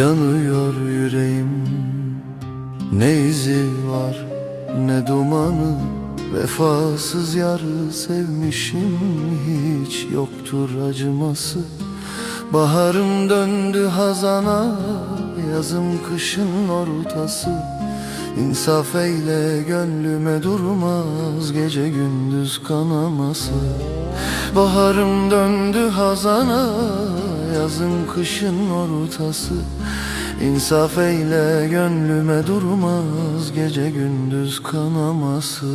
Yanıyor yüreğim. Ne izi var ne dumanı. Vefasız yarı sevmişim. Hiç yoktur acıması. Baharım döndü hazana Yazım kışın ortası. İnsaf eyle gönlüme durmaz Gece gündüz kanaması. Baharım döndü hazana Yazım kışın ortası. İnsaf eyle gönlüme durmaz Gece gündüz kanaması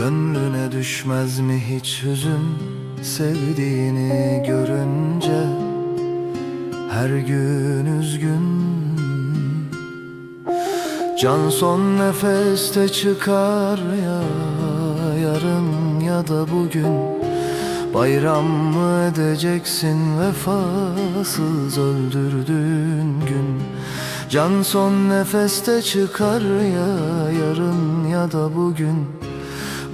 Gönlüne düşmez mi hiç hüzün? Sevdiğini görünce Her gün üzgün. Can son nefeste çıkar ya Yarın ya da bugün. Bayram mı edeceksin vefasız öldürdüğün gün? Can son nefeste çıkar ya Yarın ya da bugün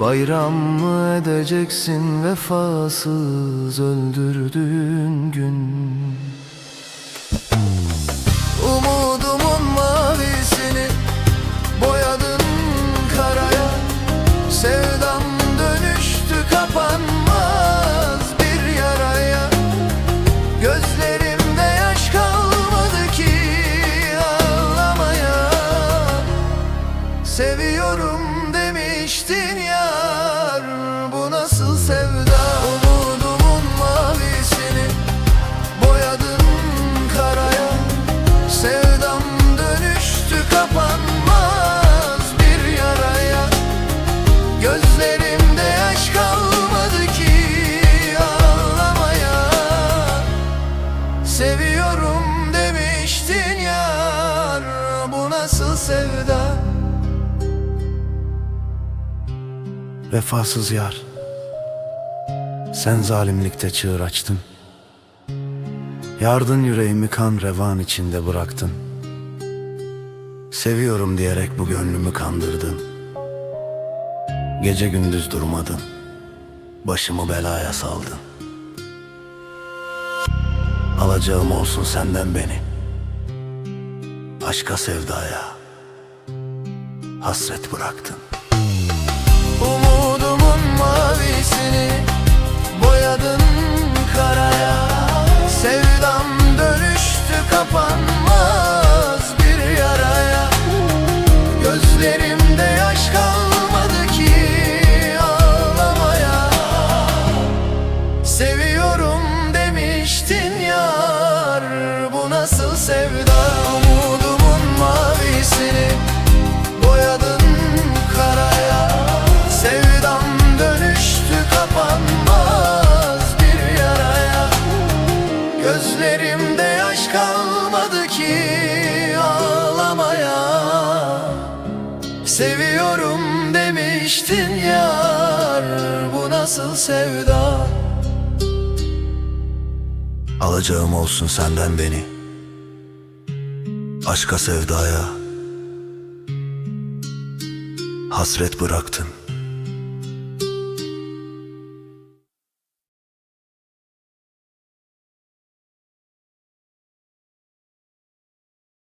Bayram mı edeceksin vefasız öldürdüğün gün? Umudumun mavisini boyadın karaya. Sevdam dönüştü kapanmaz bir yaraya. Gözlerimde yaş kalmadı ki ağlamaya. Seviyorum Vefasız yar. Sen zalimlikte çığır açtın. Yardın yüreğimi kan revan içinde bıraktın. Seviyorum diyerek bu gönlümü kandırdın. Gece gündüz durmadın. Başımı belaya saldın. Alacağım olsun senden beni. Aşka sevdaya Hasret bıraktın mavisini boyadın karaya Seviyorum demiştin yar. Bu nasıl sevda? Alacağım olsun senden beni. Aşka sevdaya Hasret bıraktın